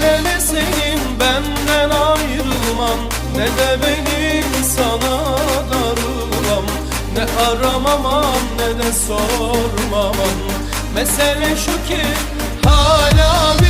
Gelene senin benden ayrılmam Ne de benim sana darılmam Ne aramamam ne de sormamam Mesele şu ki hala bir